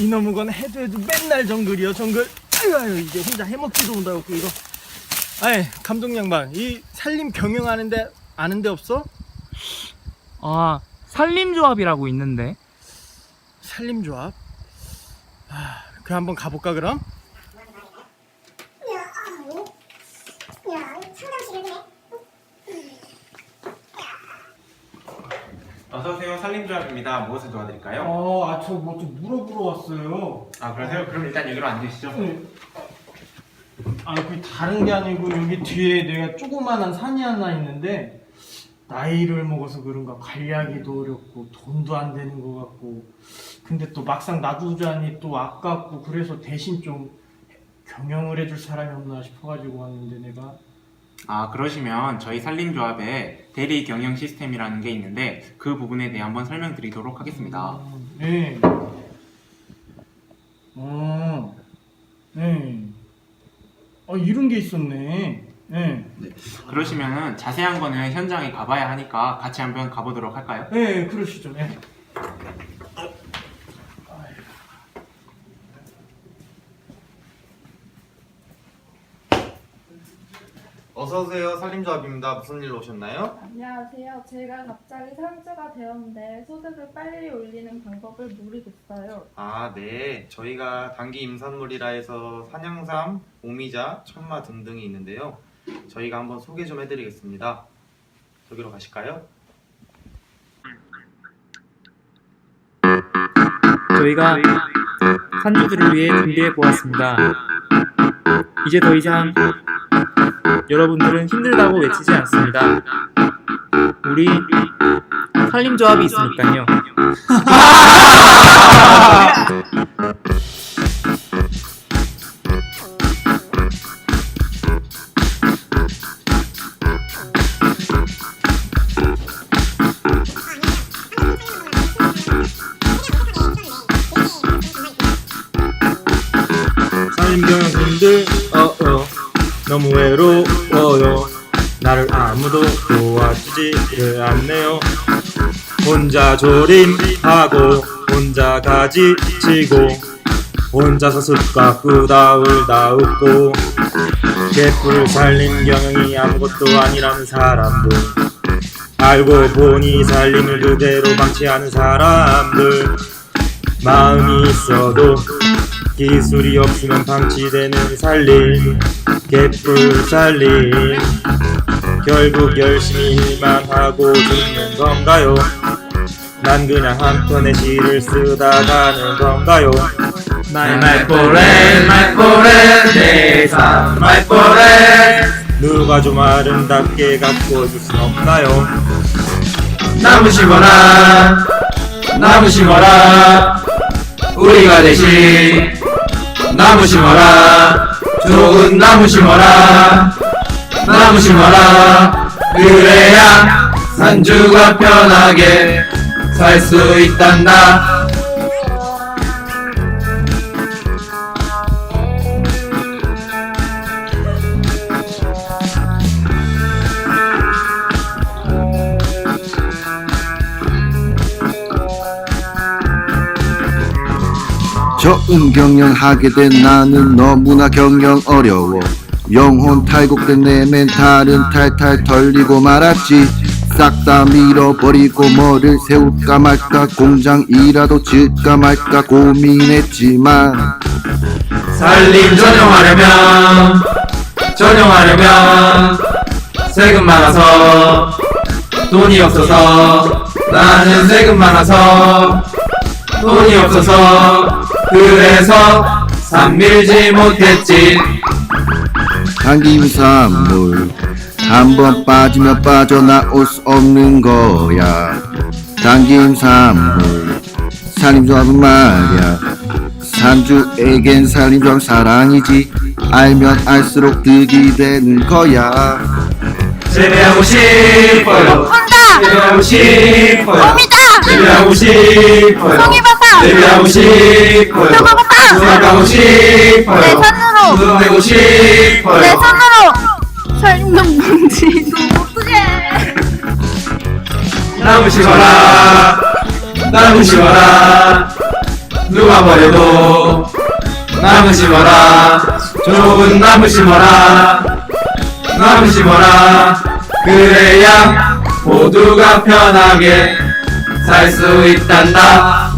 이놈의 건 해도 해도 맨날 정글이요 정글 아유 아유 이제 혼자 해먹지도 못하고 이거 아이 감독 양반 이 살림 경영하는데 아는데 없어? 아, 산림조합이라고 있는데. 살림조합 아 그럼 한번 가볼까 그럼? 야, 아유. 야, 상담실을 그 어서오세요. 산림조합입니다. 무엇을 도와드릴까요? 어 아 저 뭐 좀 물어보러 왔어요. 아 그러세요? 그럼 일단 여기로 앉으시죠. 아니 그 다른 게 아니고 여기 뒤에 내가 조그만한 산이 하나 있는데 나이를 먹어서 그런가 관리하기도 어렵고 돈도 안 되는 것 같고. 근데 또 막상 놔두자니 또 아깝고 그래서 대신 좀 경영을 해줄 사람이 없나 싶어가지고 왔는데 내가 아 그러시면 저희 산림조합에 대리 경영 시스템이라는 게 있는데 그 부분에 대해 한번 설명드리도록 하겠습니다 음, 네. 어, 네. 아 이런 게 있었네. 네. 그러시면 자세한 거는 현장에 가봐야 하니까 같이 한번 가보도록 할까요? 네, 그러시죠. 네. 어서 오세요. 산림조합입니다. 무슨 일로 오셨나요? 안녕하세요. 제가 갑자기 상주가 되었는데 소득을 빨리 올리는 방법을 모르겠어요. 아, 네. 저희가 단기 임산물이라 해서 산양삼, 오미자, 천마 등등이 있는데요. 저희가 한번 소개 좀 해드리겠습니다. 저기로 가실까요? 저희가 산주들을 위해 준비해 보았습니다. 이제 더 이상 여러분들은 힘들다고 외치지 않습니다. 우리 산림조합이 있으니까요. 너무 외로워요. 나를 아무도 도와주지를 않네요. 혼자 조림하고 혼자 가지 치고 혼자서 숲과 끄다울 다 웃고 개뿔 살림 경영이 아무것도 아니라는 사람들 알고 보니 살림을 그대로 방치하는 사람들 마음이 있어도 기술이 없으면 방치되는 살림 개뿔 살림 결국 열심히 일만 하고 죽는 건가요? 난 그냥 한 편의 시를 쓰다 가는 건가요? 말말뽀래 말뽀래 내삶 말뽀래 누가 좀 아름답게 가꿔 줄순 없나요? 나무 심어라 나무 심어라 우리가 대신 나무 심어라. 좋은 나무 심어라. 나무 심어라. 그래야 산주가 편하게 살 수 있단다 저음 경영 하게 된 나는 너무나 경영 어려워. 영혼 탈곡된 내 멘탈은 탈탈 털리고 말았지. 싹 다 밀어버리고 뭐를 세울까 말까. 공장이라도 질까 말까 고민했지만. 살림 전용하려면 전용하려면 세금 많아서 돈이 없어서 나는 세금 많아서 돈이 없어서 그래서 산 밀지 못했지. 당김산물 한 번 빠지면 빠져나올 수 없는 거야. 당김산물 산림조합은 말야. 산주에겐 산림조합 사랑이지. 알면 알수록 득이 되는 거야. 재배하고 싶어요. 재배하고 싶어요. 오미자! 재배하고 싶어요. 송이버 섯! 재배하고 싶어요! 수학하고 싶어요? 내 손으로! 수학하고 싶어요? 내 손으로! 설명 봉지도 못쓰게 나무 심어라. 나무 심어라. 누가 버려도 나무 심어라. 좁은 나무 심어라. 나무 심어라. 그래야 모두가 편하게 살 수 있단다